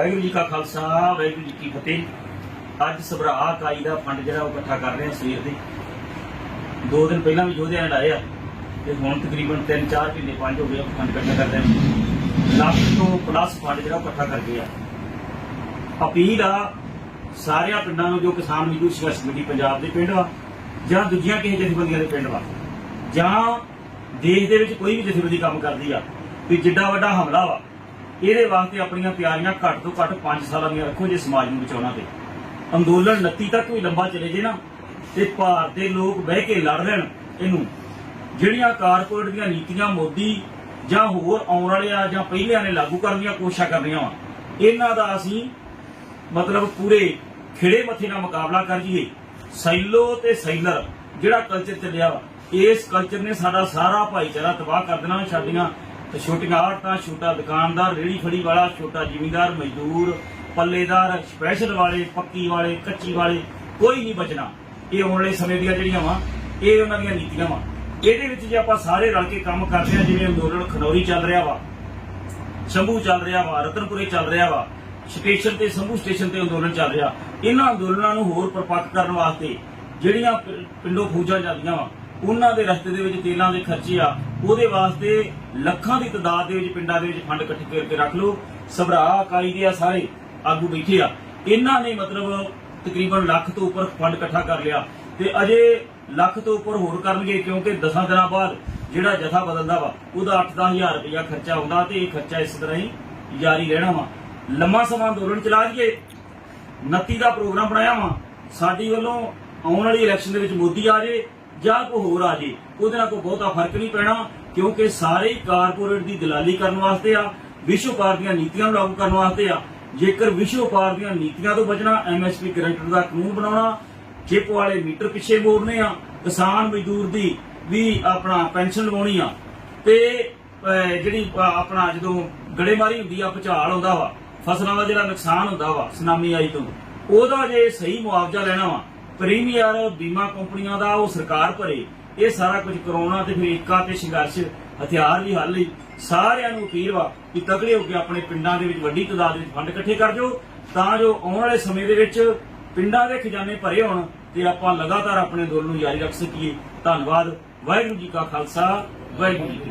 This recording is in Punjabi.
ਵਾਹਿਗੁਰੂ ਜੀ ਕਾ ਖਾਲਸਾ, ਵਾਹਿਗੁਰੂ ਜੀ ਕੀ ਫਤਿਹ। ਅੱਜ ਸਭਰਾ ਇਕਾਈ ਦਾ ਫੰਡ ਜਿਹੜਾ ਉਹ ਇਕੱਠਾ ਕਰ ਰਹੇ ਹਾਂ ਸਵੇਰ ਦੇ। ਦੋ ਦਿਨ ਪਹਿਲਾਂ ਵੀ ਯੋਧਿਆਂ ਨੇ ਲਾਏ ਆ ਤੇ ਹੁਣ ਤਕਰੀਬਨ 3-4 ਮਹੀਨੇ ਪੰਜ ਹੋ ਗਏ ਫੰਡ ਇਕੱਠਾ ਕਰਦੇ ਆ ਲੱਖ ਤੋਂ ਪਲੱਸ ਫੰਡ ਜਿਹੜਾ ਉਹ ਇਕੱਠਾ ਕਰਕੇ ਆ। ਅਪੀਲ ਆ ਸਾਰਿਆਂ ਪਿੰਡਾਂ ਨੂੰ, ਜੋ ਕਿਸਾਨ ਮਜ਼ਦੂਰ ਸੰਘਰਸ਼ ਕਮੇਟੀ ਪੰਜਾਬ ਦੇ ਪਿੰਡ ਵਾ ਜਾਂ ਦੂਜੀਆਂ ਕਿਸੇ ਜਥੇਬੰਦੀਆਂ ਦੇ ਪਿੰਡ ਵਾ, ਜਾਂ ਦੇਸ਼ ਦੇ ਵਿੱਚ ਕੋਈ ਵੀ ਜਥੇਬੰਦੀ ਕੰਮ ਕਰਦੀ ਆ, ਵੀ ਜਿੱਡਾ ਵੱਡਾ ਹਮਲਾ ਵਾ ਇਹਦੇ ਵਾਸਤੇ ਆਪਣੀਆਂ ਤਿਆਰੀਆਂ ਘੱਟ ਤੋਂ ਘੱਟ 5 ਸਾਲਾਂ ਦੀਆਂ ਰੱਖੋ ਜੇ ਸਮਾਜ ਨੂੰ ਬਚਾਉਣਾ ਤੇ। ਅੰਦੋਲਨ 29 ਤੱਕ ਵੀ ਲੰਬਾ ਚਲੇ ਜੇ ਨਾ, ਤੇ ਭਾਰਤ ਦੇ ਲੋਕ ਬਹਿ ਕੇ ਲੜ ਲੈਣ ਇਹਨੂੰ। ਜਿਹੜੀਆਂ ਕਾਰਪੋਰੇਟ ਦੀਆਂ ਨੀਤੀਆਂ ਮੋਦੀ ਜਾਂ ਹੋਰ ਆਉਣ ਵਾਲੇ ਆ ਜਾਂ ਪਹਿਲਿਆਂ ਨੇ ਲਾਗੂ ਕਰਨ ਦੀਆਂ ਕੋਸ਼ਿਸ਼ਾਂ ਕਰ ਰਹੀਆਂ ਵਾ। ਇਹਨਾਂ ਦਾ ਅਸੀਂ ਮਤਲਬ ਪੂਰੇ ਖਿੜੇ ਮੱਥੇ ਨਾਲ ਮੁਕਾਬਲਾ ਕਰ ਜੀਏ ਸੈਲੋ ਤੇ ਸੈਲਰ, ਜਿਹੜਾ ਕਲਚਰ ਚੱਲਿਆ ਵਾ, ਇਸ ਕਲਚਰ ਨੇ ਸਾਡਾ ਸਾਰਾ ਭਾਈਚਾਰਾ ਤਬਾਹ ਕਰ ਦੇਣਾ, ਸਾਡੀਆਂ ਤੇ ਛੋਟੀਆਂ ਆੜਤਾਂ ਛੋਟਾ ਦੁਕਾਨਦਾਰ ਰੇੜੀ ਫੜੀ ਵਾਲਾ, ਛੋਟਾ ਜ਼ਿਮੀਂਦਾਰ, ਮਜ਼ਦੂਰ, ਪੱਲੇਦਾਰ ਸਪੈਸ਼ਲ ਵਾਲੇ, ਪੱਕੀ ਵਾਲੇ, ਕੱਚੀ ਵਾਲੇ, ਕੋਈ ਨਹੀਂ ਬਚਣਾ। ਇਹ ਆਉਣ ਵਾਲੇ ਸਮੇਂ ਦੀਆਂ ਜਿਹੜੀਆਂ ਵਾ, ਇਹ ਉਹਨਾਂ ਦੀਆਂ ਨੀਤੀਆਂ ਵਾ। ਇਹਦੇ ਵਿੱਚ ਜੇ ਆਪਾਂ ਸਾਰੇ ਰਲ ਕੇ ਕੰਮ ਕਰਦੇ ਹਾਂ, ਜਿਵੇਂ ਅੰਦੋਲਨ ਖਨੌਰੀ ਚੱਲ ਰਿਹਾ ਵਾ, ਸ਼ੰਭੂ ਚੱਲ ਰਿਹਾ ਵਾ, ਰਤਨਪੁਰੇ ਚੱਲ ਰਿਹਾ ਵਾ, ਸਟੇਸ਼ਨ ਤੇ, ਸ਼ੰਭੂ ਸਟੇਸ਼ਨ ਤੇ ਅੰਦੋਲਨ ਚੱਲ ਰਿਹਾ। ਇਹਨਾਂ ਅੰਦੋਲਨਾਂ ਨੂੰ ਹੋਰ ਪਰਪੱਕ ਕਰਨ ਵਾਸਤੇ ਜਿਹੜੀਆਂ ਪਿ- ਪਿੰਡੋਂ ਫੌਜਾਂ ਜਾਂਦੀਆਂ ਵਾ, ਉਹਨਾਂ ਦੇ ਰਸਤੇ ਦੇ ਵਿੱਚ ਤੇਲਾਂ ਦੇ ਖਰਚੇ ਆ ਉਹਦੇ ਵਾਸਤੇ ਲੱਖਾਂ ਦੀ ਤਦਾਦ ਦੇ ਵਿੱਚ, ਪਿੰਡਾਂ ਦੇ ਵਿੱਚ ਫੰਡ ਇਕੱਠੇ ਕਰਕੇ ਰੱਖ ਲਓ। ਸਭਰਾ ਅਕਾਲੀ ਦੇ ਆ ਸਾਰੇ ਆਗੂ ਬੈਠੇ ਆ। ਇਹਨਾਂ ਨੇ ਮਤਲਬ ਤਕਰੀਬਨ ਲੱਖ ਤੋਂ ਉੱਪਰ ਫੰਡ ਇਕੱਠਾ ਕਰ ਲਿਆ ਤੇ ਅਜੇ ਲੱਖ ਤੋਂ ਉੱਪਰ ਹੋਰ ਕਰਨਗੇ ਕਿਉਂਕਿ 10 ਦਿਨਾਂ ਬਾਅਦ ਜਿਹੜਾ ਜਥਾ ਬਦਲਦਾ ਵਾ, ਉਹਦਾ 8-10000 ਰੁਪਇਆ ਖਰਚਾ ਹੁੰਦਾ ਤੇ ਇਹ ਖਰਚਾ ਇਸ ਤਰ੍ਹਾਂ ਹੀ ਜਾਰੀ ਰਹਿਣਾ ਵਾ। ਲੰਮਾ ਸਮਾਂ ਅੰਦੋਲਨ ਚਲਾ ਜੀਏ 29 ਦਾ ਪ੍ਰੋਗਰਾਮ ਬਣਾਇਆ ਵਾ। ਸਾਡੀ ਵੱਲੋਂ ਆਉਣ ਵਾਲੀ ਇਲੈਕਸ਼ਨ ਦੇ ਵਿੱਚ ਮੋਦੀ ਆ ਜੇ। ਜਾਂ ਕੋਈ ਹੋਰ ਆ ਜੇ, ਉਹਦੇ ਨਾਲ ਕੋਈ ਬਹੁਤਾ ਫ਼ਰਕ ਨਹੀਂ ਪੈਣਾ, ਕਿਉਂਕਿ ਸਾਰੇ ਕਾਰਪੋਰੇਟ ਦੀ ਦਲਾਲੀ ਕਰਨ ਵਾਸਤੇ ਆ, ਵਿਸ਼ਵ ਪਾਰ ਦੀਆਂ ਨੀਤੀਆਂ ਨੂੰ ਲਾਗੂ ਕਰਨ ਵਾਸਤੇ ਆ। ਜੇਕਰ ਵਿਸ਼ਵ ਪਾਰ ਦੀਆਂ ਨੀਤੀਆਂ ਤੋਂ ਬਚਣਾ ਐਮਐਸਪੀ ਗਰੰਟਰ ਦਾ ਕਾਨੂੰਨ ਬਣਾਉਣਾ, ਚਿਪ ਵਾਲੇ ਮੀਟਰ ਪਿੱਛੇ ਮੋੜਨੇ ਆ, ਕਿਸਾਨ ਮਜ਼ਦੂਰ ਦੀ ਵੀ ਆਪਣਾ ਪੈਨਸ਼ਨ ਲਵਾਉਣੀ ਆ, ਤੇ ਜਿਹੜੀ ਆਪਣਾ ਜਦੋਂ ਗੜੇਮਾਰੀ ਹੁੰਦੀ ਆ, ਭੁਚਾਲ ਹੁੰਦਾ ਵਾ, ਫਸਲਾਂ ਦਾ ਜਿਹੜਾ ਨੁਕਸਾਨ ਹੁੰਦਾ ਵਾ, ਸੁਨਾਮੀ ਆਈ ਤੋਂ, ਉਹਦਾ ਜੇ ਸਹੀ ਮੁਆਵਜ਼ਾ ਲੈਣਾ ਵਾ ਪ੍ਰੀਮੀਅਰ ਬੀਮਾ ਕੰਪਨੀਆਂ ਦਾ ਉਹ ਸਰਕਾਰ ਭਰੇ। ਇਹ ਸਾਰਾ ਕੁਝ ਕਰਾਉਣਾ ਤੇ ਫਿਰ ਏਕਾ ਤੇ ਸੰਘਰਸ਼ ਹਥਿਆਰ ਵੀ ਹੱਲ ਲਈ ਸਾਰਿਆਂ ਨੂੰ ਅਪੀਲ ਵਾ ਕਿ ਤਕੜੇ ਹੋ ਕੇ ਆਪਣੇ ਪਿੰਡਾਂ ਦੇ ਵਿੱਚ ਵੱਡੀ ਤਾਦਾਦ ਵਿੱਚ ਫੰਡ ਇਕੱਠੇ ਕਰ ਜੋ ਤਾਂ ਜੋ ਆਉਣ ਵਾਲੇ ਸਮੇਂ ਦੇ ਵਿੱਚ ਪਿੰਡਾਂ ਦੇ ਖਜ਼ਾਨੇ ਭਰੇ ਹੋਣ ਤੇ ਆਪਾਂ ਲਗਾਤਾਰ ਆਪਣੇ ਅੰਦੋਲਨ ਨੂੰ ਜਾਰੀ ਰੱਖ ਸਕੀਏ। ਧੰਨਵਾਦ, ਵਾਹਿਗੁਰੂ ਜੀ ਕਾ ਖਾਲਸਾ, ਵਾਹਿਗੁਰੂ ਜੀ ਕੀ